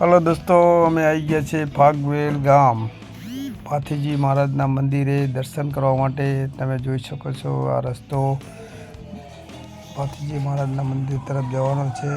Hello દોસ્તો, અમે આવી ગયા છીએ ફાગવેલ ગામ. પાથીજી મહારાજના મંદિરે દર્શન કરવા માટે તમે જોઈ શકો છો આ રસ્તો. પાથીજી મહારાજના મંદિર તરફ જવાનો છે.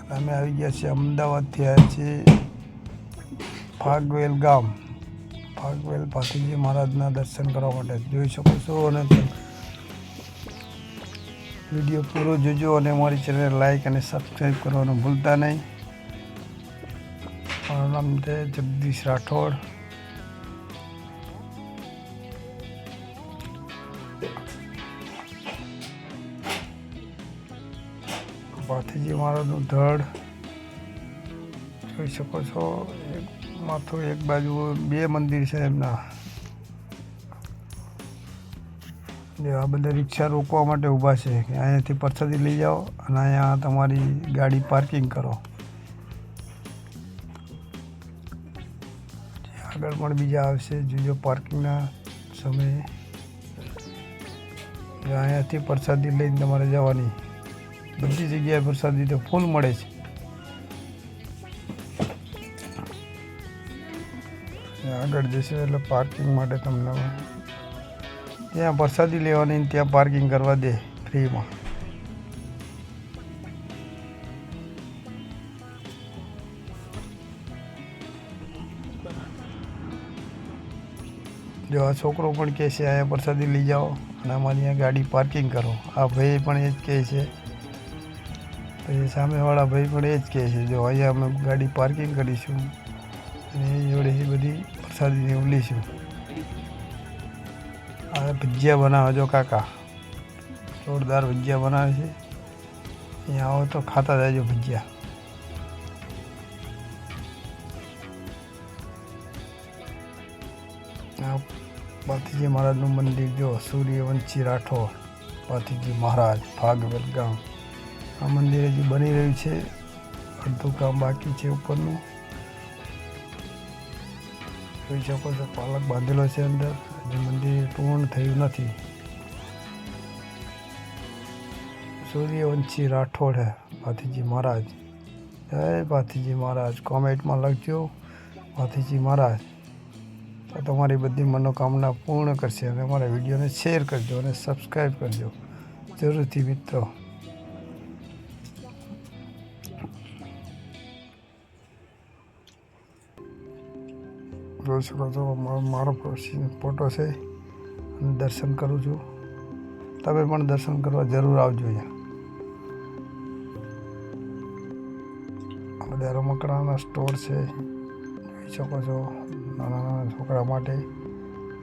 અને અમે આવી ગયા છીએ અમદાવાદથી આવ્યા છીએ ફાગવેલ ગામ. ફાગવેલ પાથીજી મહારાજના દર્શન કરવા માટે જોઈ શકો છો અને વીડિયો પૂરો જોજો અને અમારી ચેનલ લાઈક અને સબસ્ક્રાઈબ કરવાનું ભૂલતા નહીં. મારું નામ છે જગદીશ રાઠોડ. ભાથીજી મહારાજનું ધડ જોઈ શકો છો એક માથું એક બાજુ બે મંદિર છે એમના. આ બધા રિક્ષા રોકવા માટે ઊભા છે. કે અહીંયાથી પરસાદી લઈ જાઓ અને અહીંયા તમારી ગાડી પાર્કિંગ કરો. આગળ પણ બીજા આવશે. જોજો પાર્કિંગના સમયે અહીંયાથી પ્રસાદી લઈને તમારે જવાની. બધી જગ્યાએ પ્રસાદી તો ફૂલ મળે છે. આગળ જશે એટલે પાર્કિંગ માટે તમને ત્યાં પ્રસાદી લેવાની ત્યાં પાર્કિંગ કરવા દે ફ્રીમાં જો આ છોકરો પણ કહે છે, અહીંયા પ્રસાદી લઈ જાઓ અને અમારી અહીંયા ગાડી પાર્કિંગ કરો. આ ભાઈ પણ એ જ કહે છે. પછી સામેવાળા ભાઈ પણ એ જ કહે છે, જો અહીંયા અમે ગાડી પાર્કિંગ કરીશું અને એ જોડેથી બધી પ્રસાદીને એવું આ ભજીયા બનાવે જો કાકા. જોરદાર ભજીયા બનાવે છે. અહીંયા આવો તો ખાતા જાય ભજીયા. આ પાથીજી મહારાજનું મંદિર જો, સૂર્યવંશી રાઠોડ પાથીજી મહારાજ, ભાગવત ગામ. આ મંદિર હજી બની રહ્યું છે, અડધું કામ બાકી છે ઉપરનું. જોઈ શકો છો, પાલક બાંધેલો છે અંદર. હજી મંદિર પૂર્ણ થયું નથી. સૂર્યવંશી રાઠોડ હે પાથીજી મહારાજ. જય પાથીજી મહારાજ કોમેન્ટમાં લખજો પાથીજી મહારાજ. તો તમારી બધી મનોકામના પૂર્ણ કરશે અને અમારા વિડીયોને શેર કરજો અને સબસ્ક્રાઈબ કરજો. જરૂરથી મિત્રો. જોઈ શકો છો મારો ફોટો છે અને દર્શન કરું છું. તમે પણ દર્શન કરવા જરૂર આવજો અહીંયા. રમકડાના સ્ટોર છે. જોઈ શકો છો. નાના નાના છોકરા માટે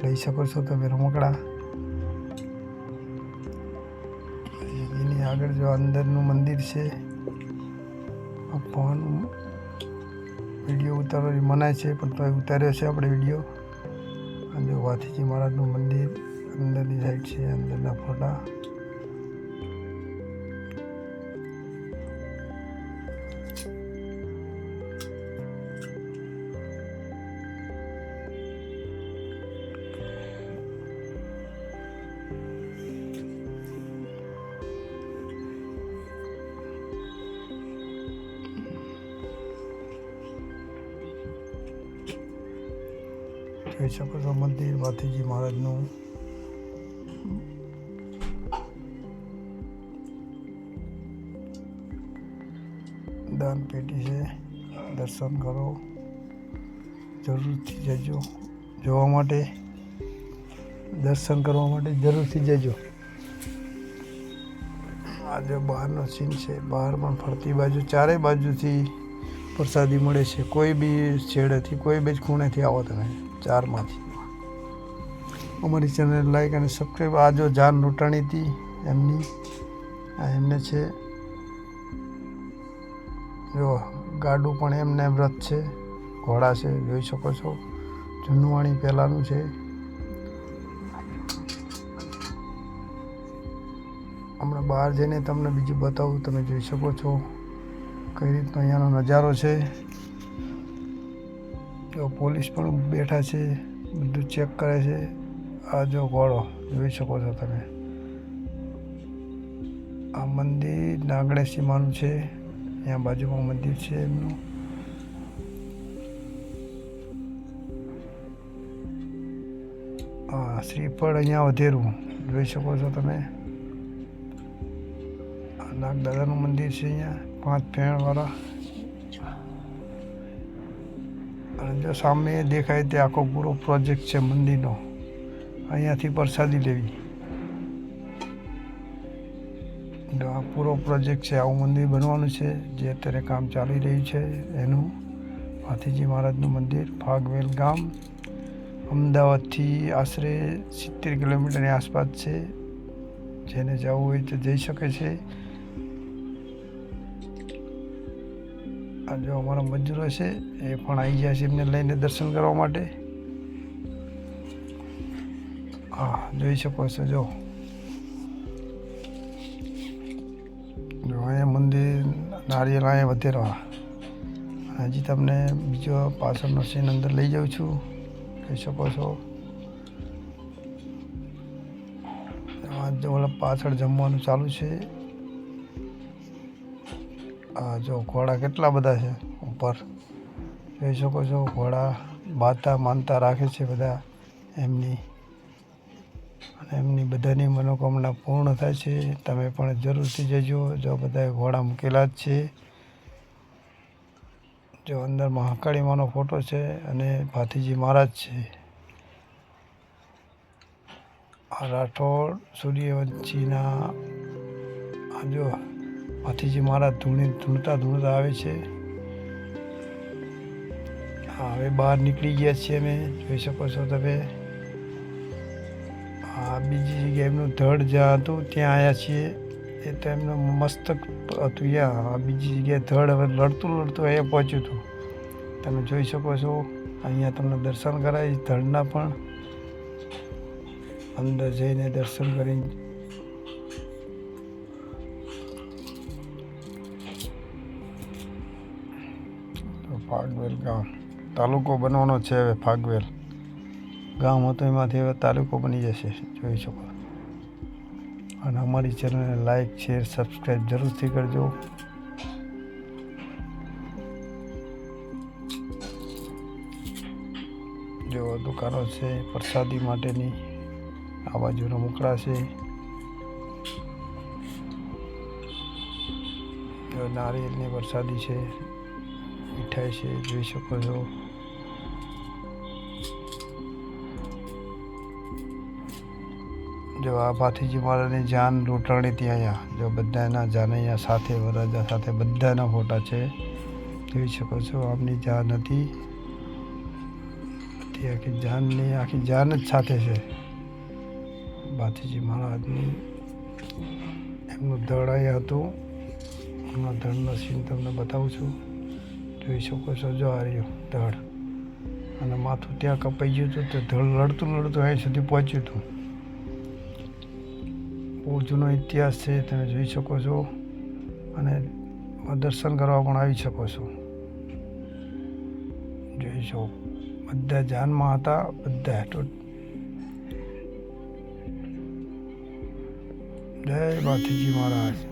લઈ શકો છો તમે રમકડા. એની આગળ જો અંદરનું મંદિર છે ફોન વીડિયો ઉતારવાની મનાય છે, પણ તો ઉતાર્યો છે આપણે વીડિયો. અને વાથીજી મહારાજનું મંદિર અંદરની સાઈડ છે, અંદરના ફોટા. જોઈ શકો છો મંદિર માથીજી મહારાજનું દાન પેટી છે, દર્શન કરો, જરૂરથી જજો, જોવા માટે, દર્શન કરવા માટે જરૂરથી જજો. આજે બહારનો સીન છે, બહાર પણ ફરતી બાજુ ચારેય બાજુથી પ્રસાદી મળે છે. કોઈ બી છેડેથી, કોઈ બી ખૂણેથી આવો તમે. ચારમાંથી. અમારી ચેનલ લાઈક અને સબસ્ક્રાઈબ આ જો જાન લૂંટાણી હતી, એમની, આ એમને છે. જો, ગાડું પણ એમને વ્રત છે, ઘોડા છે, જોઈ શકો છો. જૂનવાણી પહેલાંનું છે. હમણાં બહાર જઈને તમને બીજું બતાવું, તમે જોઈ શકો છો. કઈ રીતનો અહીંયાનો નજારો છે. પોલીસ પણ બેઠા છે, બધું ચેક કરે છે. આ જો ગોળો જોઈ શકો છો તમે. આ મંદિર નાગણેશ સીમાનું છે. ત્યાં બાજુમાં મંદિર છે એમનું. હા શ્રીફળ અહીંયા વધેરું, જોઈ શકો છો તમે. નાગદાદાનું મંદિર છે અહીંયા, પાંચ ફેણવાળા અને સામે દેખાય તે આખો પૂરો પ્રોજેક્ટ છે મંદિરનો. અહીંયાથી પ્રસાદી લેવી. આ પૂરો પ્રોજેક્ટ છે, આવું મંદિર બનવાનું છે, જે અત્યારે કામ ચાલી રહ્યું છે એનું. હાથીજી મહારાજનું મંદિર ફાગવેલ ગામ. અમદાવાદથી આશરે સિત્તેર કિલોમીટરની આસપાસ છે. જેને જવું હોય તો જઈ શકે છે. જો અમારા મજૂરો છે, એ પણ આવી ગયા છે એમને લઈને દર્શન કરવા માટે. હા, જોઈ શકો છો, જો. અહીંયા મંદિર નારિયેલ અહીંયા વધેરવા હજી તમને બીજો પાછળનો સીન અંદર લઈ જાઉં છું. કહી શકો છો. એમાં ઓલા પાછળ જમવાનું ચાલુ છે. આ જો ઘોડા કેટલા બધા છે ઉપર. જોઈ શકો છો, ઘોડા બાતા માનતા રાખે છે બધા એમની. અને એમની બધાની મનોકામના પૂર્ણ થાય છે. તમે પણ જરૂરથી જજો. જો બધા ઘોડા મૂકેલા જ છે. જો અંદર મહાકાળીમાંનો ફોટો છે અને ભાથીજી મહારાજ છે. આ રાઠોડ સૂર્યવંશીના આ જો ભાથીજી મારા ધૂણી ધૂણતા ધૂણતા આવે છે. હવે બહાર નીકળી ગયા છીએ અમે, જોઈ શકો છો તમે. આ બીજી જગ્યાએ એમનું ધડ જ્યાં હતું ત્યાં આવ્યા છીએ. એ તો એમનું મસ્તક હતું યા. બીજી જગ્યાએ ધડ હવે લડતું લડતું અહીંયા પહોંચ્યું હતું. તમે જોઈ શકો છો, અહીંયા તમને દર્શન કરાય ધડના પણ. અંદર જઈને દર્શન કરી ફાગવેલ ગામ. તાલુકો બનવાનો છે હવે ફાગવેલ ગામ હતો એમાંથી હવે તાલુકો બની જશે, જોઈ શકો. અને અમારી ચેનલને લાઈક, શેર, સબસ્ક્રાઈબ જરૂરથી કરજો. જો દુકાનો છે, પ્રસાદી માટેની, આ બાજુનો મુકડા છે. જો વરસાદી છે. મીઠાઈ છે, જોઈ શકો છો. જો આ ભાથીજી મહારાજની જાન લૂંટાણી ત્યાં અહીંયા જો બધાના જાન અહીંયા સાથે, વરરાજા સાથે બધાના ફોટા છે. જોઈ શકો છો, આમની જાન હતી. બધી આખી જાનની, આખી જાન જ સાથે છે. ભાથીજી મહારાજની એમનું ધડ અહીંયા હતું. એમના ધડનો સીન તમને બતાવું છું. જોઈ શકો છો જો આ રહ્યું ધડ. અને માથું ત્યાં કપાઈ ગયું હતું, તો ધડ લડતું લડતું અહીં સુધી પહોંચ્યું હતું. બહુ જૂનો ઇતિહાસ છે, તમે જોઈ શકો છો. અને દર્શન કરવા પણ આવી શકો છો. જોઈ શકો. બધા જાનમાં હતા, બધા જય ભાથીજી મહારાજ.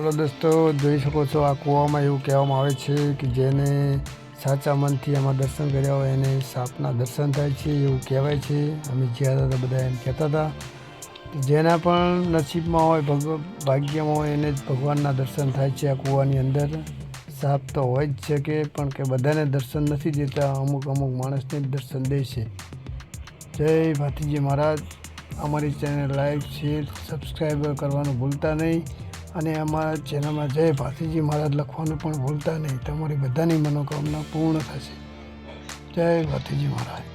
હાલો દોસ્તો, જોઈ શકો છો આ કૂવામાં એવું કહેવામાં આવે છે કે જેને સાચા મનથી એમાં દર્શન કર્યા હોય એને સાપના દર્શન થાય છે એવું કહેવાય છે. અમે જ્યાં હતા બધા એમ કહેતા હતા જેના પણ નસીબમાં હોય ભગ ભાગ્યમાં હોય એને જ ભગવાનના દર્શન થાય છે આ કૂવાની અંદર. સાપ તો હોય જ છે કે, પણ કે બધાને દર્શન નથી દેતા, અમુક અમુક માણસને જ દર્શન દે છે. જય ભાતીજી મહારાજ. અમારી ચેનલ લાઈક, શેર, સબસ્ક્રાઈબ કરવાનું ભૂલતા નહીં. અને અમારા ચેનલમાં જય ભાતીજી મહારાજ લખવાનું પણ ભૂલતા નહીં. તમારી બધાની મનોકામના પૂર્ણ થશે. જય ભાતીજી મહારાજ.